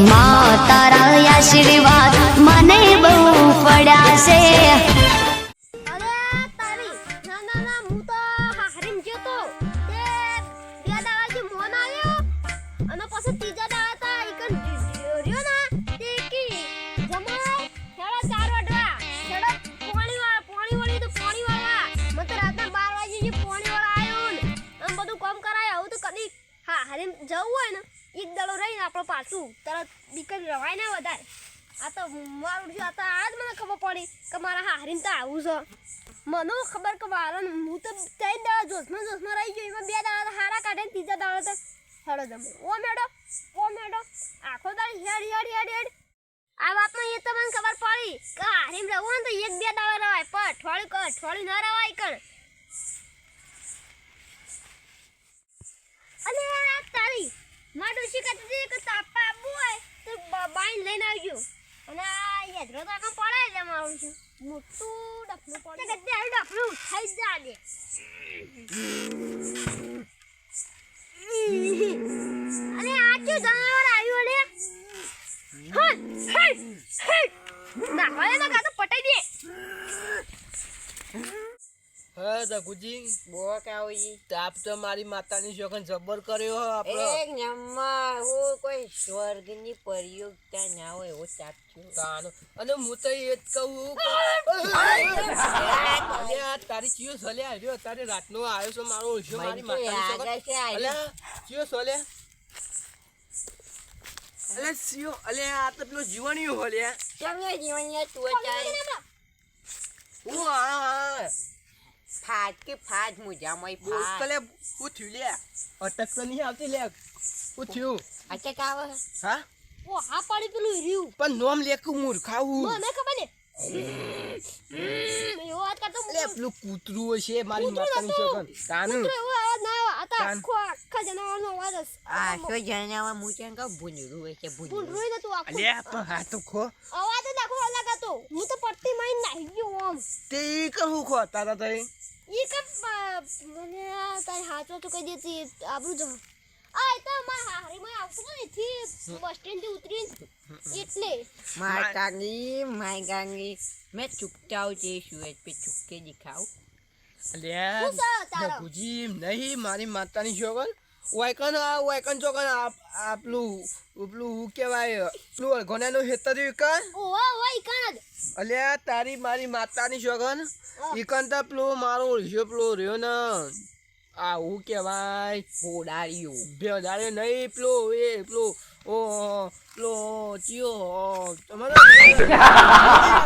મા તારા આશીર્વાદ રવાય વધારે. આ તો મારું છે, આ તો આજ મને ખબર પડી કે મારા હારીને તો આવું છે. મને ખબર કે મારા હું તો ત્રણ દાડા જોશમાં જોશમાં રહી ગયો, એમાં બે દાડા હારા કાઢે ત્રીજા દાડા તો હળો જમે. ઓ મેડો ઓ મેડો, આખો દાડી હેડ હેડ હેડ હેડ. આ વાતમાં એ તમને ખબર પડી કે હારીમ રહેવું ને તો એક બે દાડા રવાય, પણ અઠવાડિયું કર અઠવાડિયું ના રવાય કર અને તારી, માર શીખાતી કે તાપા આપવું હોય? તો બ- લઈને આવજો. અને આ યદ્રો તો આખા પડે છે મારું છું. મોટું ડફલું પડે. તે ડફલું ઉઠાઈ જ જાજે. બોક આવી. તાપ તો મારી માતાની શોખન જબર કર્યો હો આપણો. એક નંબર હું કોઈ સ્વર્ગની પ્રયોગતા ના હોય એવો છું. તાનો. અને હું તો એ જ કહું તારી ચિયો સલે આવ્યો. તારે રાતનો આવ્યો છો મારો ઓછો મારી માતાની શોખન અલે ચિયો સલે. અલે સિયો અલે આ તો પેલો જીવણીયો હો કેમ જીવન તું ચાય ઓ આ ફાટ કે ફાજ મુજામાં બોલ ફાટ. કલે હું થયું લે. અટક તો નહીં આવતી લે. હું થયું અચક આવે? હા? ઓ હા પાડી પેલું રહ્યું પણ નોમ લેકું મૂર્ખાવું. મને ખબર ને. અલે પેલું કૂતરું છે મારી માતાની નતું. શોખન તાનું. અવાજ ના આવ્યો. આ તો કાન. આબરૂ જ આ એ તો મારા હારીમાં આવતું હતું ને એથી બસ સ્ટેન્ડથી એટલે. માય કાંગી માય ગાંગી. મેં ચૂકતાવ જે શું પે ચૂકે દિખાવ. અલે શું છે તારો? ગુજી નહીં મારી માતાની શોખન વાયકન આ વાયકન ચોકન આ આ પેલું પેલું હું કહેવાય પેલું અળઘોનાનું હેતર કન ઓવા ઓવા ઈ કાન જ. અલે તારી મારી માતાની શોખન વિકન તો પેલું મારો ઓળખ્યો પેલો રહ્યો ને આ હું કહેવાય. ફોડારીઓ. ભેદારે નહીં પેલો એ પેલો ઓ પેલો ચિયો તમારો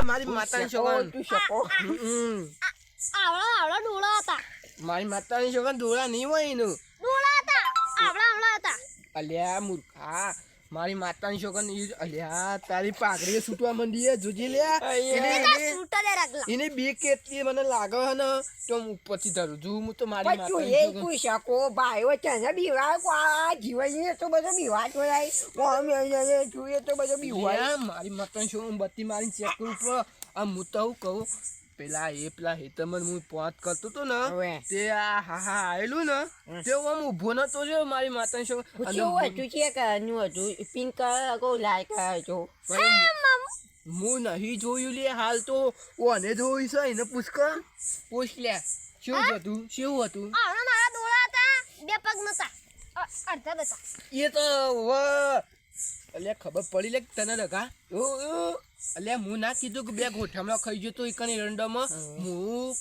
મારી માતાની છોકરા તું શકો. આવડા આવડા ડોળા હતા. મારી માતાની છોકરા ડોળા નહીં હોય એનું. ડોળા હતા. આવડા આવડા હતા. અલ્યા મૂર્ખા. મારી માતાની છોકરા અલ્યા તારી પાઘડી છૂટવા મંડી જોજી લ્યા એને બી કેટલી મને લાગે હે ને તો હું ઉપરથી ધરું. છું હું તો મારી પણ તું માતાની એ છોકરા કોઈ શકો ભાઈઓ છે બીવા કો? આ જીવાય તો બધો બીવા તો જાય. ઓમ એ તું બધો બીવા મારી માતાની છોકરા બત્તી મારી ચેક કરું આ હું તો હું કહું પેલા એ પેલા હેતમન હું પોત કરતો તો ને તે આ હા હા આવેલું ને તે આમ ઊભો નતો જો મારી માતાની અને શું હતું છે કરનું હતું? પિંક કલર કો લાલ કલર હતું? હું નહીં જોયું લે હાલ તો ઓને જોયું છે એને પૂછ કર પૂછ લે શું હતું? શું હતું? મારા દોડા હતા બે પગ નતા અડધા જ એ તો વ અલ્યા ખબર પડી લે તને લગા? અલ્યા હું ના કીધું કે બે ગોઠામણા ખાઈ ગયો તો એકની રંડામાં? હું.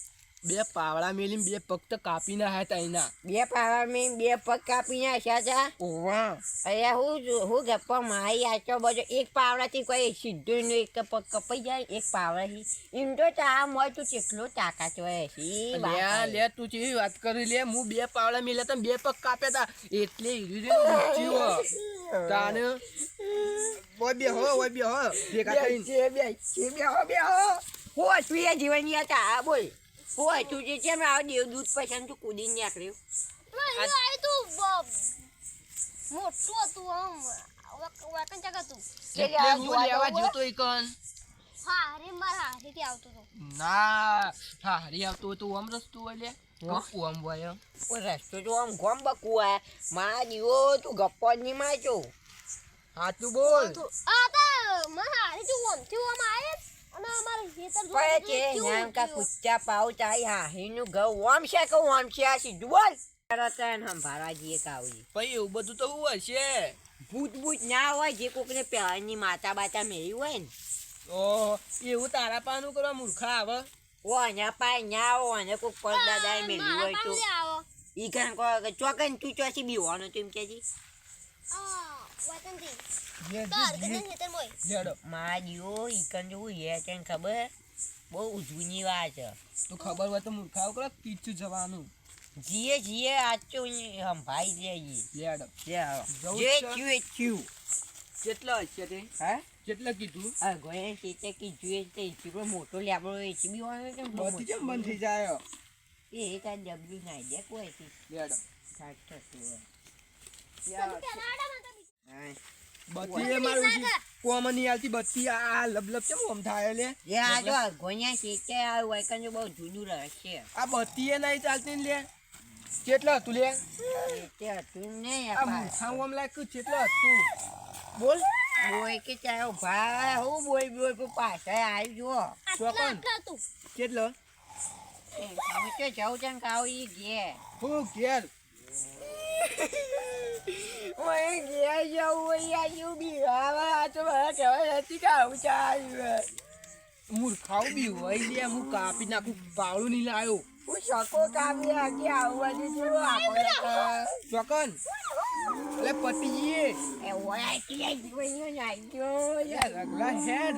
બે પાવડા મેલીને બે પગ તો કાપી ના હતા એના બે પાવડા મેં બે પગ કાપી ના હતા ઓવા અરે હું હું ગપ્પા મારી આચો બધો એક પાવડાથી કોઈ સીધું ને એક પગ કપાઈ જાય એક પાવડાથી એમ તો ચા મોય તું કેટલો તાકાત હોય છે વાત લે લે તું ચેવી વાત કરી લે હું બે પાવડા મેલ્યા તા બે પગ કાપ્યા તા. એટલે હીરી તાને? ઓય બે હો ઓય બે હો. બે થઈને. બે બે બે હો બે હો. હું હતું એ જીવન હતા આ બોલ. હું હતું જે છે આ દેવ દૂધ પસંદ તું કૂદીને નીકળ્યું ના, તું મોટું હતું આમ વાક- વાકણ ચક હતું એટલે હું લેવા જતો એકન હા અરે મારા હાથેથી આવતો હતો ના હા હરી આવતો તો આમ રસ્તો હોય લે આમ હોય ઓ રસ્તો તો આમ ગોમ બકુઆ મા દીવો તું ગપ્પો જ નહીં હા તું બોલ આ તો મને હારી જો ઓમથી ઓમ આયે અને ભૂત ભૂત ના હોય જે કોકને પહેવાની માતા બાતા મેળવી હોય ને. ઓહો એવું તારા પાનું કરવા મૂર્ખા આવે? ઓ અહીંયા પાય ના આવો અને કોક પરદાદાએ મેળવી હોય તો. ઈ કાન ચોકન તું ચોસી બીવાનો તો એમ કે આ જેવું એ ખબર બહુ જૂની વાત છે. તું ખબર હોય તો મૂર્ખા કરો પીછું જવાનું. જીએ જીએ આચો સંભાઈ જઈએ જે આવો. જવું જે છે? એ થયું કેટલા હશે તે? હા? કેટલા કીધું? આ ગોયા ચેતે કી તે મોટો લેબડો એ ચીબી હોય કે બધી કેમ બંધ થઈ જાય. એ તાર ડબલ્યુ નાઈ દે કોઈ થી. બત્તી એ મારું છે. કોમનની આલતી બત્તી આ લબ લબ કેમ ઓમ થાય લે? એ આ જો ગોણ્યા છે કે આ વાયકન જો બહુ જૂનું રહેશે આ બત્તી એ નહીં ચાલતી ને લે. કેટલા હતું લે? તે હતું ને આ મૂર્ખા ઓમ લાગ્યું કેટલા હતું? બોલ. બોય કે ચાયો ભાઈ હું બોય બોય પણ પાછા આવી જો ચોકન. આટલા કેટલો? હું કે જાઉં છે ને કાવ ઈ ઘેર. હું ઘેર? જાઉં હોય આજુ બીવાવા તો મારા કહેવાય નથી કે આવું ચાલ્યું મૂર્ખાઓ બી હોય લે હું કાપી નાખું પાવડું નહીં લાયો. હું શકો કામી આવવા આવવાનું છું ચોકન એટલે પતિએ. એ ઓય આટલી જીવનનો નાખ્યો યાર રગલા હેડ.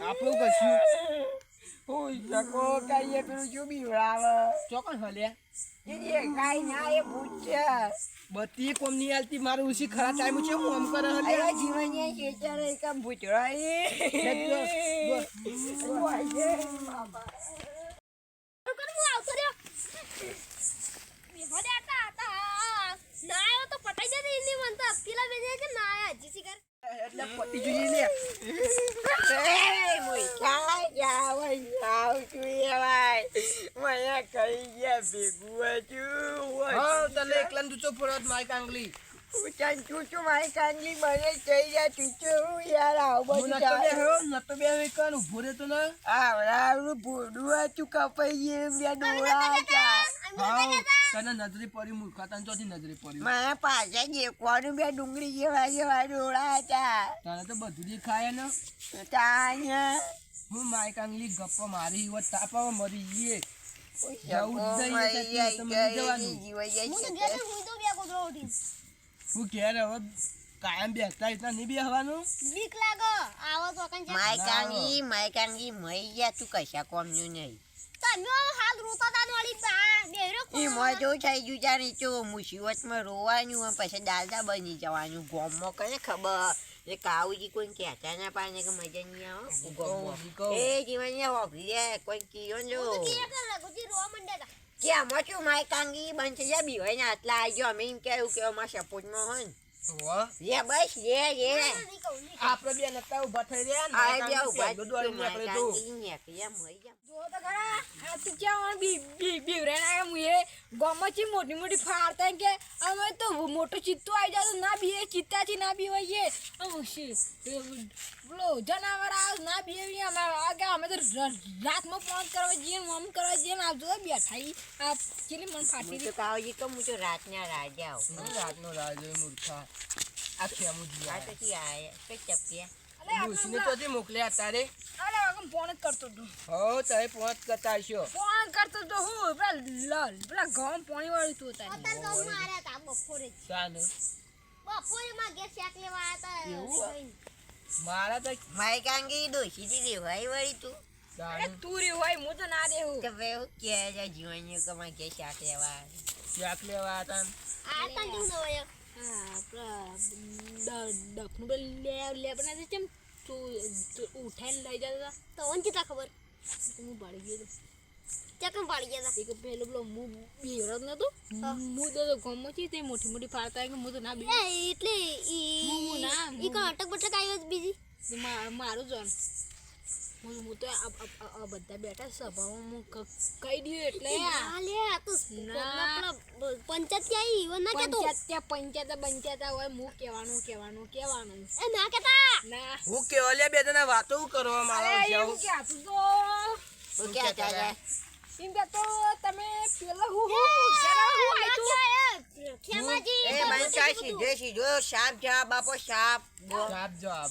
આપણું કશું હું શકો કાઈએ પેલું શું બીવડાવે ચોકન હલે એ કાઈ ના એ ભૂત છે. બત્તી કોમ નહીં આલતી મારું ઉસી ખરા ટાઈમ છે હું આમ કરે હલે? અરે જીવનને ખેતર એક ભૂતરા કર હું આવતો રહ્યો. બેહો દે આતા ગયા ના આવ્યો તો પટાઈ જતી એની મન તો પેલા બેને કે ના આયા હજી શી કર. એટલે પટી જોઈએ લે હા બે એકલા ને દૂચો ફરત મારી કાંગલી હું નતો બેહ્યો નતો બેહ્યો એકન ઊભો રહેતો ને. હા તને નજરી પડી મૂર્ખા તને ચોથી નજરે પડી. મારા પાછા દેખવાનું બે ડુંગળી જેવા જેવા ડોળા હતા. તને તો બધું દેખાય ને. તાanya હું મારી કાંગલી ગપ્પો મારી હોત તાપામાં મરી જઈએ એટલે હું ઘેર હવે કાયમ બેસતા રીતના નહીં બેહવાનું બીક લાગે આવો તો કંઈ છે. માયકાંગી માયકાંગી મરી ગયા તું કશા કોમનું નહીં તમે હાલ રોતા તા મોય જો થઈ ગયું જાણે તો મુસીબતમાં રોવાનું હોય પછી દાદા બની જવાનું. ગોમમાં કને ખબર? એ કાવુજી કોઈ કહેતા ના પાને કે મજા નહીં આવે. ગોમમાં એ જીવન હોભી રે કોઈ કીયો જો. કે કે રઘુજી રોવા માંડ્યા તા. કે આમાં શું માયકાંગી બંધ થઈ જાય? બી હોય ને આટલા આવી ગયો અમે એમ કેવું કે અમારા સપોર્ટમાં હોય ને. બસ રે રે ના, નહીં કહું, નહીં કહું. આપણે બે નતા ઊભા થઈ રહ્યા ને આ બે ઊભા પહેલો નીકળે તો. માયકાંગી મરી જા જો તો ખરા આ તું ક્યાં બી બી બીવરાના મુએ ગોમચી મોટી મોટી ફાડતા કે અમે તો મોટો ચિત્તો આવી જાતો ના બીએ ચિત્તાથી ના બીવાઈએ. બોલો જનાવર આ ના બીએ અમાર આગે અમે તો રાતમાં ફોન કરવા જઈએ ને આમ કરવા જઈએ ને આ જો બેઠા ઈ આ કેટલી મન ફાટી તો કાવજી કહું હું તો રાતના રાજા આવું હું રાતનો રાહ મૂર્ખા. આ ખેમું આ તો આયા ચપ્યા અલે તો હજી મોકલ્યા તારે અરે આગમ ફોન જ કરતો તો હો તારે પહોંચ કરતા આવ્યો ફોન કરતો તો હું પેલા લલ પેલા ગામ પાણી વાળું તું તારે અત્યારે ગામમાં આર્યા તા બપોરે જ. ચાને બપોરે માં ગેસ શાક લેવા આયા તા. મારા તો દોશી દીધી ભાઈ વાળી તું. અરે તું રી હોય હું તો ના દેવું કે ભાઈ હું કે છે જીવન કમા કે શાક લેવા શાક લેવા આતા આતા જેવું હોય. હા પેલા ડફનું લે લે બનાવે કેમ તું ઉઠાઈને લઈ જતા તો ઓન ચિતા ખબર? હું ભાડી ગયો હતો ચકમ પાડી ગયા તા. એક પેલો પેલો હું બિહરત નતો. હું. તો ગમો છે તે મોટી મોટી ફાળતા કે હું તો ના બી એટલે ઈ મુ ના, ઈ કોણ અટક બટક આવ્યો બીજી. મારું જોન હું હું તો બધા બેઠા સભામાં હું કહી દઉં એટલે તો પંચાયત ક્યાં ઈવન ના કેતો. પંચાયત પંચાયત પંચાયત હોય હું કહેવાનું કહેવાનું કહેવાનું. એ ના કેતા. ના. હું કેવા લે બે જણા વાતો કરવા મારા એવું કહેતું તો? શું કહેતા હતા? એમ કે તો તમે પેલા હું હું જરા હું આઈ આયતું? ખેમાજી એ મને કાંઈ સીધે સીધો સાપ જવાબ આપો સાપ બોલ. જવાબ.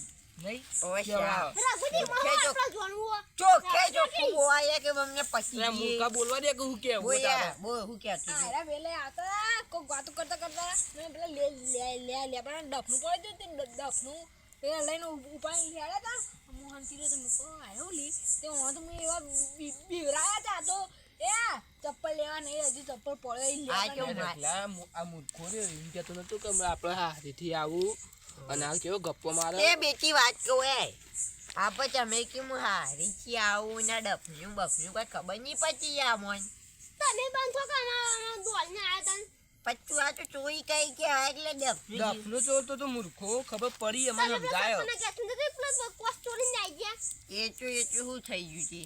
તે લઈને ઉ- ઉપાડીને હેડ્યા હતા. મોહન તીરે તો મૂકો આવ્યો લી. તે હું તો મેં એવા બીવરાયા હતા તો એ ચપ્પલ લેવા નહીં હજી ચપ્પલ પડે આ કેવું આ મૂર્ખો રે એમ કહેતો નતો કે આપણે હાથેથી આવું. અને આ કેવો ગપ્પો મારે એ બેટી વાત કહું એ. આપણે તમે કે હું હારી છે આવું ના ડફનું બફનું કઈ ખબર નહીં પછી આ મોન. તમે બંધો કાના દોડને આયા તા પચ્ચું આ તો ચોરી કઈ કે આ એટલે ડફનું. ડફનું ચોરતો તો મૂર્ખો ખબર પડી અમને સમજાયો. એ તો એ તો શું થઈ ગયું છે.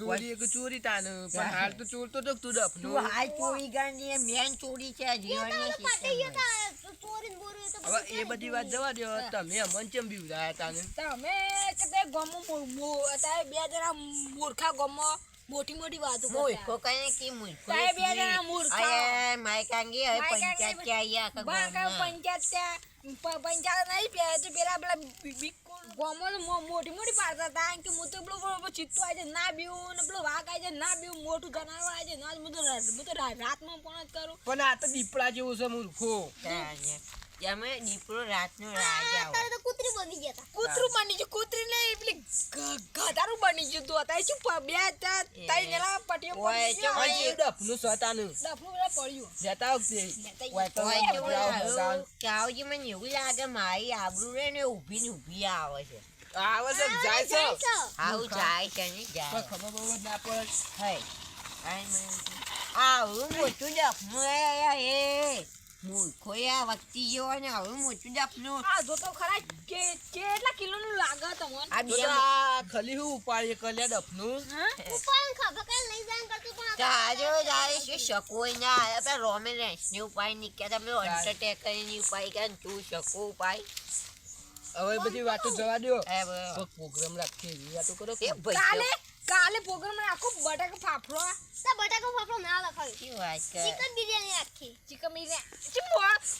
ચોરી એક ચોરી તાન પણ હાલ તો ચોર તો તું તું હાલ ચોરી ગણી મેન ચોરી છે જીવનની તો પાટી ગયા સિસ્ટમ તા ચોરીને બોરી તો હવે એ બધી વાત જવા દો તમે અમન ચમ બીવરાયા તાને. તમે કે તે ગમો બે જણા મૂર્ખા ગમો મોટી મોટી વાતો મૂર્ખો કઈ કે મૂર્ખો બે જણા મૂર્ખા. અરે માય કાંગી હવે પંચાયત કે આયા આખા બાર પંચાયત કે પંચાયત નહીં પે તો પેલા પેલા બી- બી- મો- મોટી મોટી પાડતા હતા કે હું તો પેલું ચિત્તો આજે ના બીવું ને પેલું વાઘ આજે ના બીવું મોટું જનાવર આજે ના હું તો રા- રાતમાં રાતમાં પણ જ કરું. પણ આ તો દીપડા જેવું છે મૂર્ખો. અમે દીપડો રાતનો રાજા તારે તો કૂતરી બની ગયા તા. કૂતરું બની ગયું કૂતરી ને પેલી ગધારું બની ગયું તું. અત્યારે શું બે ત્યાં ત્રણ જણા પટીઓ ઓય, કે. ઓય, ડફનું છે ડફનું બધા પડ્યું. જતા ઓકે ઓય તો ઓય, કે. કાવજી મને એવું લાગે મારી આબરૂ રે ને ઊભી ને ઊભી આવે છે. આવે છે જાય છે આવું જાય છે ને જાય. ખબર બહુ ના પડે. હે. આવું મોટું ડફનું એ એ. મૂર્ખો એ આ વખતી જેવો ને હવે મોચું ડફનું આ જો તો ખરા કે કેટલા કિલોનું લાગે તમને? આ બે ખલી હું ઉપાડી કલ્યા ડફનું? ઉપાડી ખબર કે લઈ જાય કરતું પણ જાજો જાય છે શકોય ના આયા પે રોમે રેન્સને ઉપાય નીકળ્યા. તમે અંડરટેકરની ઉપાય કે તું શકો ઉપાય હવે બધી વાતો જવા દો એ પ્રોગ્રામ રાખીએ વાતો કરો એ કે કાલે? ભાઈ કાલે પ્રોગ્રામ રાખો બટાકા ફાફડો તા બટાકો ફાફડો ના લખાય. શું વાત કરે ચિકન બિરયાની રાખી ચિકન બિરયાની.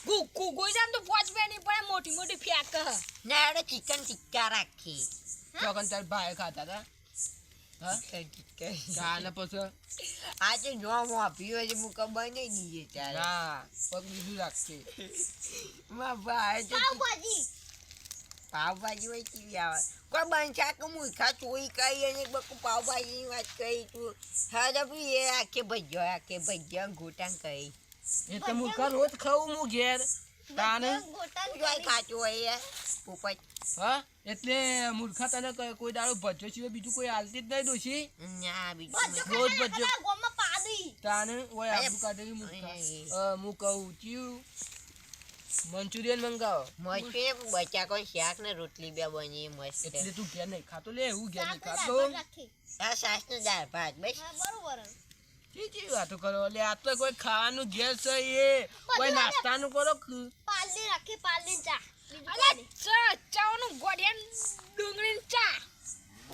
ગુ ગુ જામ તો પોચ બે નહીં પડે મોટી મોટી ફેક ના એડે ચિકન ટિક્કા રાખી. ચોકન તાર ભાઈ ખાતા હતા હા? ગાને પછી? આજે નોમ આપ્યું હોય છે હું ખબર નહીં દીએ ત્યારે. ના પગ બીજું રાખશે મારા ભાઈ તો પાવભાજી હોય કેવી આવે. કોઈ બંછા કે મૂર્ખા ચોઈ કરી અને બકુ પાવભાજીની વાત કહી તું. હા ભાઈ એ આખે ભજ્યો આખે ભજ્યો ગોટાં કહી એ તો મૂર્ખા રોજ ખાવું હું ઘેર. તાને? ખાતું હોય પોપટ હા? એટલે મૂર્ખા તને કોઈ દાડો ભજ્યો સિવાય બીજું કોઈ હાલતી જ નહીં દોશી ના બીજું રોજ ખાતા ભજો. ખાતા તાને ઓય આબુ કાઢેલી મૂર્ખા હું કહું ચિયું. મંચુરિયન મંગાવો. મસ્ત બચા કોઈ શાક ને રોટલી બે બની મસ્ત એટલે તું ઘેર નહીં ખાતો લે હું ઘેર નહીં ખાતો. આ સાસનું દાળ ભાત બસ. બરોબર. ચી ચી વાતો કરો. લે આ તો કોઈ ખાવાનું ઘેર છે એ. કોઈ નાસ્તાનું કરો પાલડી રાખી પાલડી ચા. અરે ચા ચાવાનું ગોડિયન ડુંગળી ચા.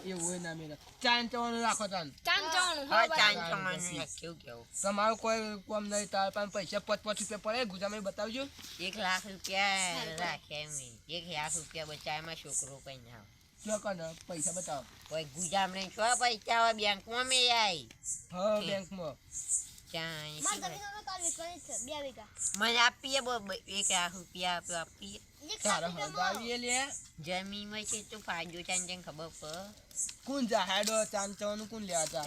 એવું ના મેરા ચાન ચવાનું રાખો તાન. ચાન ચાવાનું હા ચાંદ ચમાનું કેવું કેવું. તમારું કોઈ કોમ નહીં તાર પાસે પૈસા પાંચ પાંચ રૂપિયા પડે ગુજામાં બતાવજો. એક લાખ રૂપિયા રાખે મેં એક લાખ રૂપિયા બચાવમાં છોકરો કઈ ના આવે. જો કને પૈસા બતાવો. કોઈ ગુજામને છ પૈસા આવે બેંકમાં મેં આવી હા બેંકમાં. જ મને આપીએ એક રૂપિયા આપ્યો આપીએ. જમીનમાં છે તો ફાયદો ખબર કોણ જા હેડો ચાન ચવાનું કોણ લેવા જા?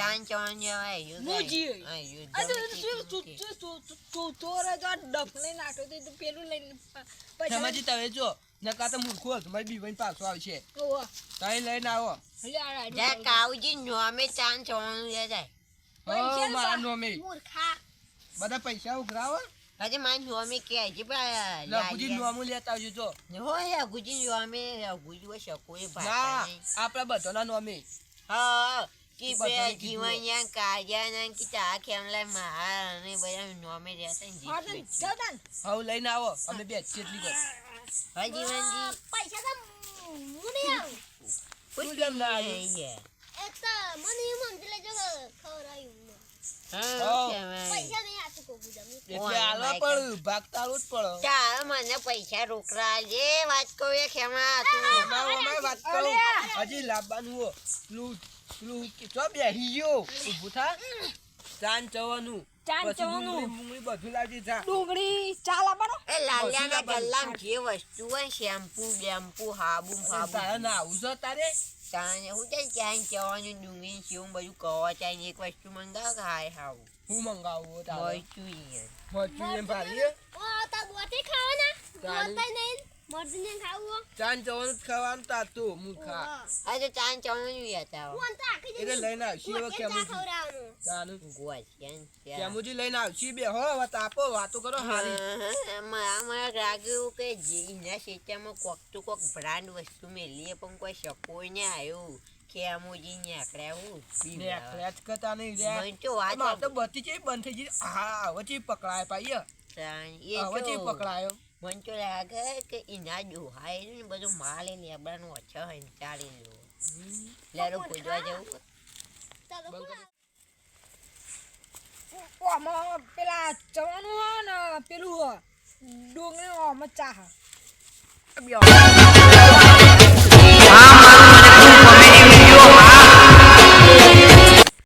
મુજી. તો તે તો તો પેલું લઈને તમે જો નકા તો મૂર્ખો તમારી બીવાઈ પાછો આવશે. તમે લઈને આવો. જ્યાં કાવજી નોમે ચાંદ ચવાનું લે જાય. બધા પૈસા ઉઘરાવો. હજી મારે નોમે કે છે. લખુજી નોમું લેતા આવજો જો. હોય ગુજી નોમે ગુજી શકો એ ના આપણા બધાના નોમે. હા કે બે જીવન કાયા ના કે ચા ખેમલા મહાર અને બધા નોમે રહેતા ને હા. હવે લઈને આવો. અમે બે ચેટલી કર હા જીવનજી. પૈસા તો હું નહીં આવું. કેમ ના આવ્યું? અહીંયા. એક તો મને એમ. એટલે જ કરું હજી લાવવાનું ચાન ચવાનું ચાન ચવાનું. ડુંગળી બધું લાવજે જા ડુંગળી ચા લાવવાનો એ લાલિયાના પછી જે વસ્તુ હોય શેમ્પુ બેમ્પુ હાબુ તારે ના આવું છે તારે તાને હું છે ક્યાંય જવાનું ડુંગળી સેવું બધું કવા ચાઈને એક વસ્તુ મંગાવ કે હાય હાવ હું મંગાવું તારે મળતું યાર ભારીએ ઓ, તાર બોટે ખાવાના? ચાલ. નહીં. મરઘીને ખાવું ચાન ચવાનું ખાવાનું તા તાતું હું ખા. આજે તો ચાન ચવાનું યાતા હું તો આખી એટલે લઈને આવશી હવે ચા કેમુજી. ખવડાવવાનું. ચાનું. ગોવા છે કેમુજી લઈને આવશી બે હો હવે તાપો વાતો કરો હારી. મારા રાગ્યું કે જે એના શેચામાં કોક તો કોક બ્રાન્ડ વસ્તુ મેલીએ પણ કોઈ શકોય ને આવ્યું કે અમુજી નેકળ્યા ક્રેચ કરતા નહીં રે મને તો વાત તો બધી ચીજ બંધ થઈ ગઈ. હા હવે પકડાય પાઈ એ હવે ચીજ પકડાયો. મને તો લાગે કે એના ડોહાય ને બધું માલ એ લેબડાનું ઓછો ચાલી લો લેરો પૂજવા જવું આમાં પેલા ચવાનું હો ને પેલું ડુંગળી આમાં ચા હા આ